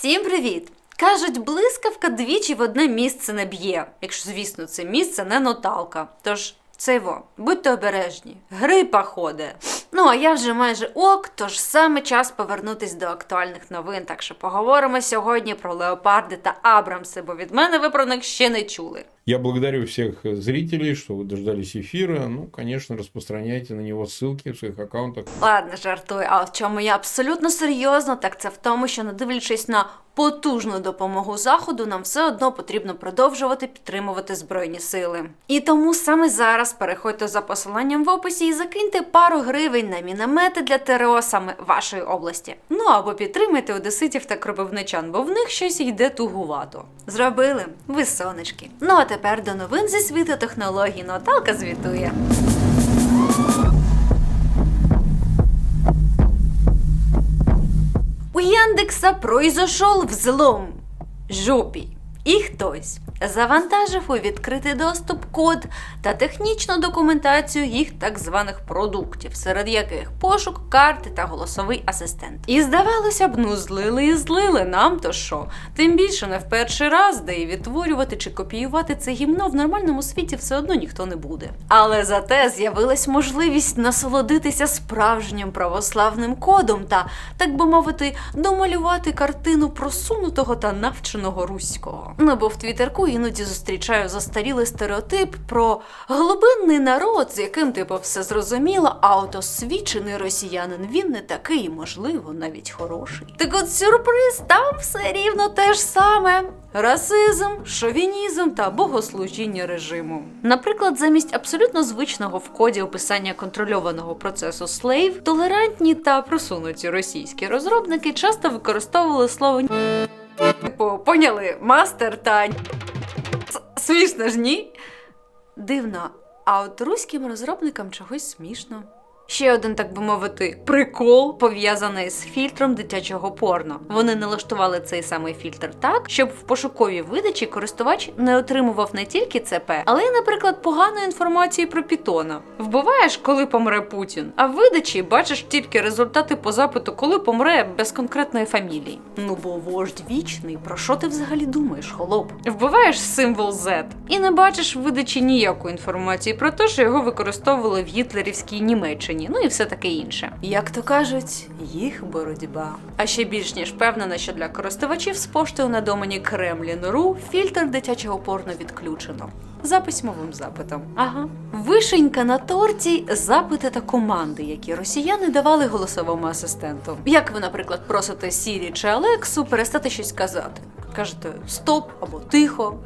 Всім привіт! Кажуть, блискавка двічі в одне місце не б'є, якщо, звісно, це місце не ноталка. Тож це його, будьте обережні, грипа ходе. Ну а я вже майже ок, тож саме час повернутись до актуальних новин. Так що поговоримо сьогодні про леопарди та Абрамси, бо від мене ви про них ще не чули. Я благодарю всех зрителей, что вы дождались эфира. Ну, конечно, распространяйте на него ссылки в своих аккаунтах. Ладно, жартую, а в чому я абсолютно серйозно, так це в тому, що не дивлячись на потужну допомогу заходу, нам все одно потрібно продовжувати підтримувати збройні сили. І тому саме зараз переходьте за посиланням в описі і закиньте пару гривень на міномети для ТРО саме вашої області. Ну або підтримайте одеситів та кропивничан, бо в них щось йде тугувато. Зробили ви сонечки. Ну а тепер до новин зі світу технологій. Наталка звітує. У Яндекса произошел взлом. Жопі. І хтось завантажив у відкритий доступ код та технічну документацію їх так званих продуктів, серед яких пошук, карти та голосовий асистент. І здавалося б, ну злили і злили нам то що. Тим більше не в перший раз, де і відтворювати чи копіювати це гімно в нормальному світі все одно ніхто не буде. Але зате з'явилась можливість насолодитися справжнім православним кодом та, так би мовити, домалювати картину просунутого та навченого руського. Ну бо в твіттерку іноді зустрічаю застарілий стереотип про глибинний народ, з яким типу все зрозуміло, а от освічений росіянин він не такий, можливо, навіть хороший. Так от сюрприз, там все рівно те ж саме. Расизм, шовінізм та богослужіння режиму. Наприклад, замість абсолютно звичного в коді описання контрольованого процесу слейв, толерантні та просунуті російські розробники часто використовували слово Типу, поняли, мастер та смішно ж ні? Дивно, а от руським розробникам чогось смішно. Ще один, так би мовити, прикол пов'язаний з фільтром дитячого порно. Вони налаштували цей самий фільтр так, щоб в пошуковій видачі користувач не отримував не тільки ЦП, але й, наприклад, поганої інформації про Пітона. Вбиваєш, коли помре Путін, а в видачі бачиш тільки результати по запиту, коли помре без конкретної фамілії. Ну бо вождь вічний, про що ти взагалі думаєш, холоп? Вбиваєш символ Z і не бачиш в видачі ніякої інформації про те, що його використовували в гітлерівській Німеччині, ну і все таке інше. Як то кажуть, їх боротьба. А ще більш ніж впевнена, що для користувачів з поштою на домені Кремлін.ру фільтр дитячого порно відключено. За письмовим запитом. Ага. Вишенька на торті запити та команди, які росіяни давали голосовому асистенту. Як ви, наприклад, просите Сірі чи Алексу перестати щось казати? Кажете стоп або тихо.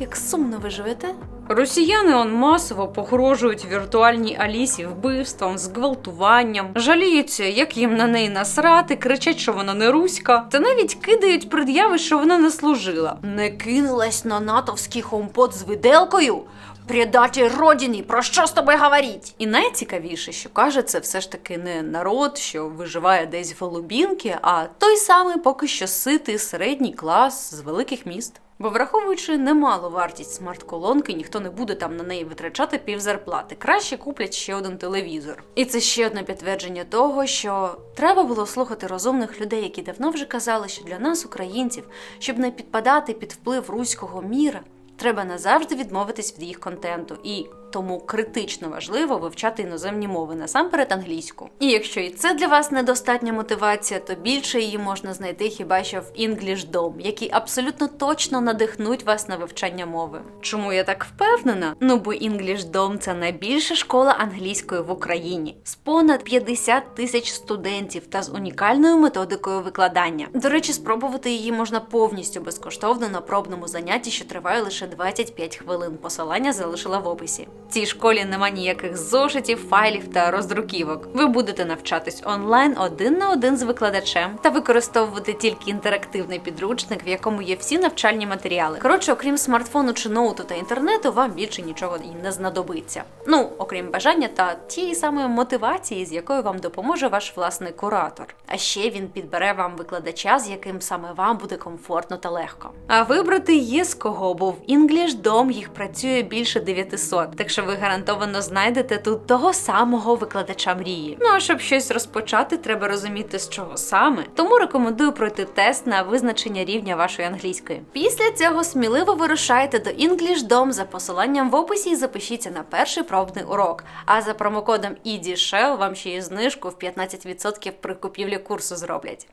Як сумно ви живете? Росіяни он масово погрожують віртуальній Алісі вбивством, зґвалтуванням, жаліються, як їм на неї насрати, кричать, що вона не руська, та навіть кидають пред'яви, що вона не служила. Не кинулась на натовський хомпот з виделкою. Предатель родини, про що з тобою говоріть? І найцікавіше, що каже, це все ж таки не народ, що виживає десь в голубінки, а той самий поки що ситий середній клас з великих міст. Бо враховуючи немалу вартість смарт-колонки, ніхто не буде там на неї витрачати пів зарплати. Краще куплять ще один телевізор. І це ще одне підтвердження того, що треба було слухати розумних людей, які давно вже казали, що для нас, українців, щоб не підпадати під вплив руського міра, треба назавжди відмовитись від їх контенту. І тому критично важливо вивчати іноземні мови, насамперед англійську. І якщо і це для вас недостатня мотивація, то більше її можна знайти хіба що в English Dom, які абсолютно точно надихнуть вас на вивчання мови. Чому я так впевнена? Ну бо English Dom – це найбільша школа англійської в Україні з понад 50 тисяч студентів та з унікальною методикою викладання. До речі, спробувати її можна повністю безкоштовно на пробному занятті, що триває лише 25 хвилин. Посилання залишила в описі. Цій школі нема ніяких зошитів, файлів та роздруківок. Ви будете навчатись онлайн один на один з викладачем та використовувати тільки інтерактивний підручник, в якому є всі навчальні матеріали. Коротше, окрім смартфону чи ноуту та інтернету, вам більше нічого і не знадобиться. Ну, окрім бажання та тієї самої мотивації, з якою вам допоможе ваш власний куратор. А ще він підбере вам викладача, з яким саме вам буде комфортно та легко. А вибрати є з кого, бо в English Dom їх працює більше 900. Так що що ви гарантовано знайдете тут того самого викладача мрії. Ну а щоб щось розпочати, треба розуміти з чого саме. Тому рекомендую пройти тест на визначення рівня вашої англійської. Після цього сміливо вирушайте до EnglishDom за посиланням в описі і запишіться на перший пробний урок. А за промокодом EDSHELL вам ще й знижку в 15% при купівлі курсу зроблять.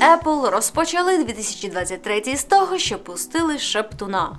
Apple розпочали 2023 з того, що пустили Шептуна.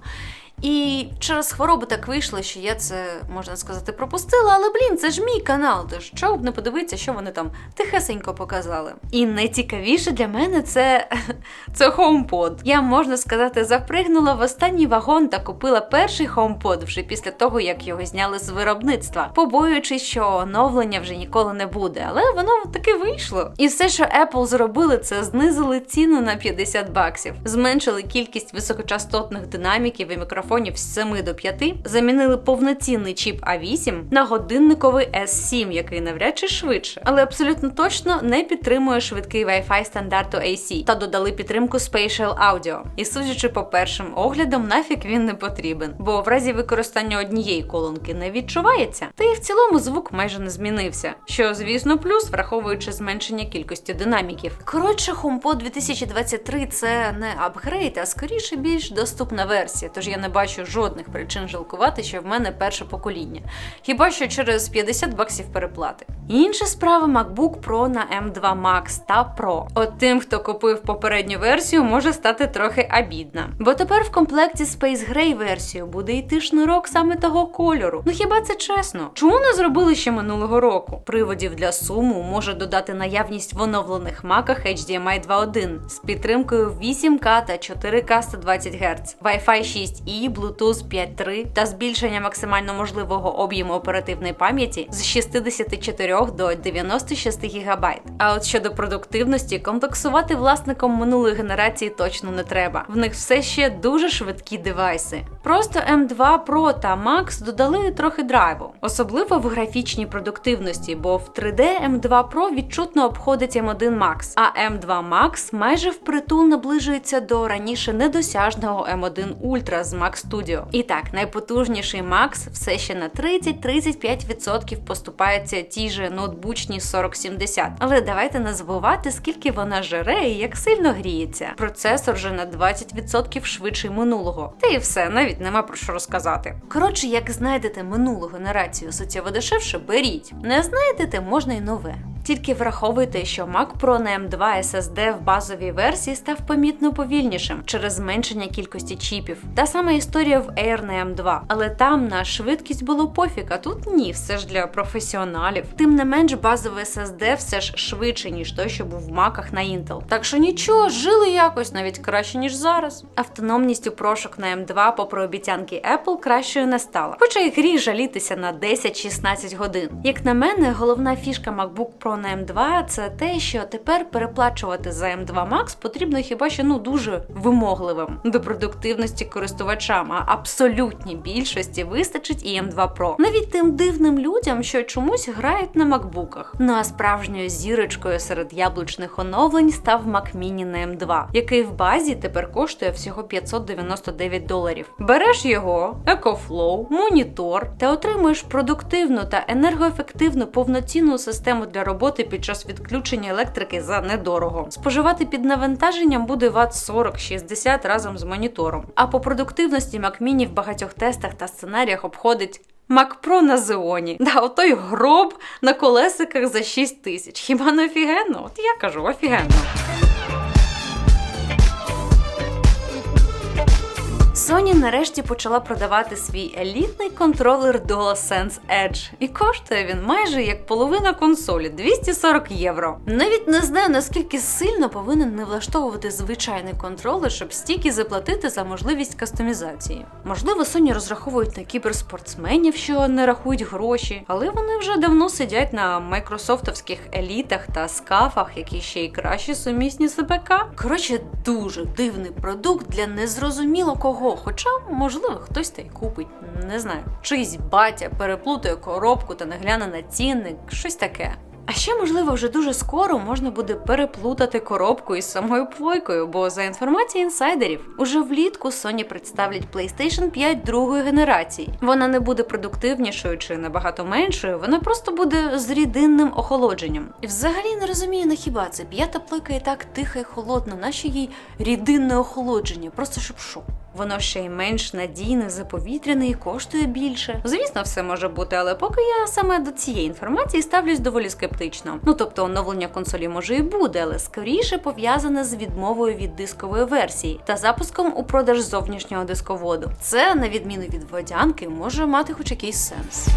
І через хворобу так вийшло, що я це можна сказати пропустила, але блін, це ж мій канал, тож чого б не подивитися, що вони там тихесенько показали. І найцікавіше для мене це, це HomePod. Я можна сказати, запригнула в останній вагон та купила перший HomePod вже після того, як його зняли з виробництва, побоюючись, що оновлення вже ніколи не буде. Але воно таки вийшло. І все, що Apple зробили, це знизили ціну на 50 баксів, зменшили кількість високочастотних динаміків і мікрофонів з 7 до 5, замінили повноцінний чіп A8 на годинниковий S7, який навряд чи швидше, але абсолютно точно не підтримує швидкий Wi-Fi стандарту AC та додали підтримку Spatial Audio. І судячи по першим оглядам, нафіг він не потрібен, бо в разі використання однієї колонки не відчувається. Та і в цілому звук майже не змінився, що звісно плюс, враховуючи зменшення кількості динаміків. Коротше, HomePod 2023 це не апгрейд, а скоріше більш доступна версія. Тож я не бачу жодних причин жалкувати, що в мене перше покоління. Хіба що через 50 баксів переплати. Інша справа MacBook Pro на M2 Max та Pro. От тим, хто купив попередню версію, може стати трохи обідно. Бо тепер в комплекті Space Gray версію буде йти шнурок саме того кольору. Ну хіба це чесно? Чому не зробили ще минулого року? Приводів для суму може додати наявність в оновлених маках HDMI 2.1 з підтримкою 8К та 4К 120 Гц, Wi-Fi 6E, Bluetooth 5.3 та збільшення максимально можливого об'єму оперативної пам'яті з 64 до 96 ГБ. А от щодо продуктивності, комплексувати власником минулої генерації точно не треба. В них все ще дуже швидкі девайси. Просто M2 Pro та Max додали трохи драйву, особливо в графічній продуктивності, бо в 3D M2 Pro відчутно обходить M1 Max, а M2 Max майже впритул наближується до раніше недосяжного M1 Ultra з Mac Studio. І так, найпотужніший Max все ще на 30-35% поступається тій же ноутбучній 4070. Але давайте не забувати, скільки вона жере і як сильно гріється. Процесор же на 20% швидший минулого. Та і все, навіть нема про що розказати. Коротше, як знайдете минулу генерацію суттєво дешевше, беріть. Не знайдете, можна й нове. Тільки враховуйте, що Mac Pro на M2 SSD в базовій версії став помітно повільнішим через зменшення кількості чіпів. Та сама історія в Air на M2, але там на швидкість було пофіг, а тут ні, все ж для професіоналів. Тим не менш, базовий SSD все ж швидше, ніж той, що був в маках на Intel. Так що нічого, жили якось навіть краще, ніж зараз. Автономність у прошок на M2, попри обіцянки Apple, кращою не стала. Хоча й гріх жалітися на 10-16 годин. Як на мене, головна фішка MacBook Pro на M2 це те, що тепер переплачувати за M2 Max потрібно хіба що ну дуже вимогливим до продуктивності користувачам, а абсолютній більшості вистачить і M2 Pro. Навіть тим дивним людям, що чомусь грають на макбуках. Ну а справжньою зірочкою серед яблучних оновлень став Mac Mini на M2, який в базі тепер коштує всього 599 доларів. Береш його, EcoFlow, монітор та отримуєш продуктивну та енергоефективну повноцінну систему для роботи під час відключення електрики за недорого. Споживати під навантаженням буде Вт 40-60 разом з монітором. А по продуктивності Mac в багатьох тестах та сценаріях обходить Mac Pro на Зеоні. Да, отой гроб на колесиках за 6 тисяч. Хіба не офігенно? От я кажу, офігенно. Sony нарешті почала продавати свій елітний контролер DualSense Edge. І коштує він майже як половина консолі 240 євро. Навіть не знаю наскільки сильно повинен не влаштовувати звичайний контролер, щоб стільки заплатити за можливість кастомізації. Можливо, Sony розраховують на кіберспортсменів, що не рахують гроші, але вони вже давно сидять на майкрософтовських елітах та скафах, які ще й краще сумісні з ПК. Коротше, дуже дивний продукт для незрозуміло кого. Хоча, можливо, хтось та й купить, не знаю. Чийсь батя переплутає коробку та не гляне на цінник, щось таке. А ще, можливо, вже дуже скоро можна буде переплутати коробку із самою плойкою, бо за інформацією інсайдерів, уже влітку Sony представлять PlayStation 5 другої генерації. Вона не буде продуктивнішою чи набагато меншою, вона просто буде з рідинним охолодженням. І взагалі не розумію, на хіба це п'ята плойка і так тиха і холодна, нащо їй рідинне охолодження, просто щоб що. Воно ще й менш надійне за повітряне і коштує більше. Звісно, все може бути, але поки я саме до цієї інформації ставлюсь доволі скептично. Ну тобто оновлення консолі може і буде, але скоріше пов'язане з відмовою від дискової версії та запуском у продаж зовнішнього дисководу. Це, на відміну від водянки, може мати хоч якийсь сенс.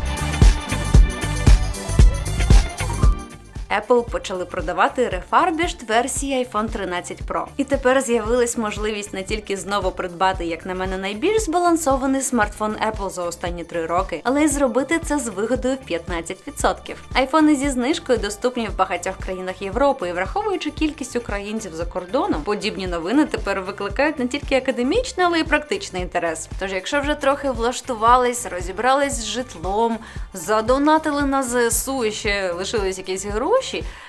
Apple почали продавати refurbished версії iPhone 13 Pro. І тепер з'явилась можливість не тільки знову придбати, як на мене, найбільш збалансований смартфон Apple за останні три роки, але й зробити це з вигодою в 15%. Айфони зі знижкою доступні в багатьох країнах Європи, і враховуючи кількість українців за кордоном, подібні новини тепер викликають не тільки академічний, але й практичний інтерес. Тож, якщо вже трохи влаштувались, розібрались з житлом, задонатили на ЗСУ і ще лишились якісь гроші,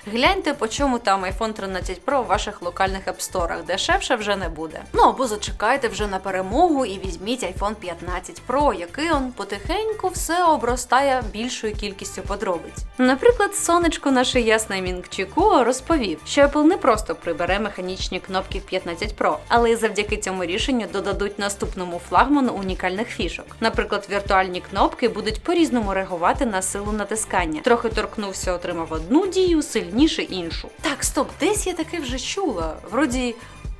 гляньте, по чому там iPhone 13 Pro в ваших локальних епсторах. Дешевше вже не буде. Ну або зачекайте вже на перемогу і візьміть iPhone 15 Pro, який он потихеньку все обростає більшою кількістю подробиць. Наприклад, сонечко наше ясне Мінгчіку розповів, що Apple не просто прибере механічні кнопки в 15 Pro, але й завдяки цьому рішенню додадуть наступному флагману унікальних фішок. Наприклад, віртуальні кнопки будуть по-різному реагувати на силу натискання. Трохи торкнувся, отримав одну дію, сильніше іншу. Так, стоп, десь я таке вже чула. Вроді.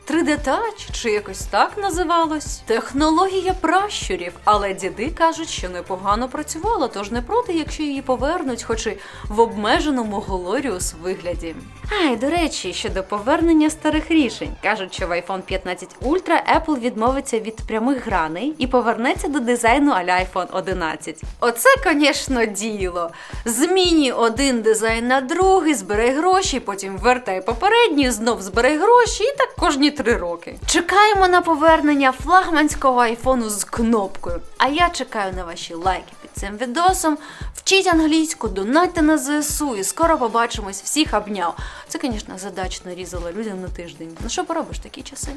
3D Touch, чи якось так називалось? Технологія пращурів, але діди кажуть, що непогано працювала, тож не проти, якщо її повернуть, хоч і в обмеженому Glorious вигляді. А, і до речі, щодо повернення старих рішень, кажуть, що в iPhone 15 Ultra Apple відмовиться від прямих граней і повернеться до дизайну а-ля iPhone 11. Оце, звісно, діло. Змінюй один дизайн на другий, збирай гроші, потім вертай попередній, знов збирай гроші, і так кожні три роки. Чекаємо на повернення флагманського айфону з кнопкою. А я чекаю на ваші лайки під цим відосом. Вчіть англійську, донайте на ЗСУ і скоро побачимось. Всіх обняв. Це, звісно, задачно різало людям на тиждень. Ну що поробиш такі часи?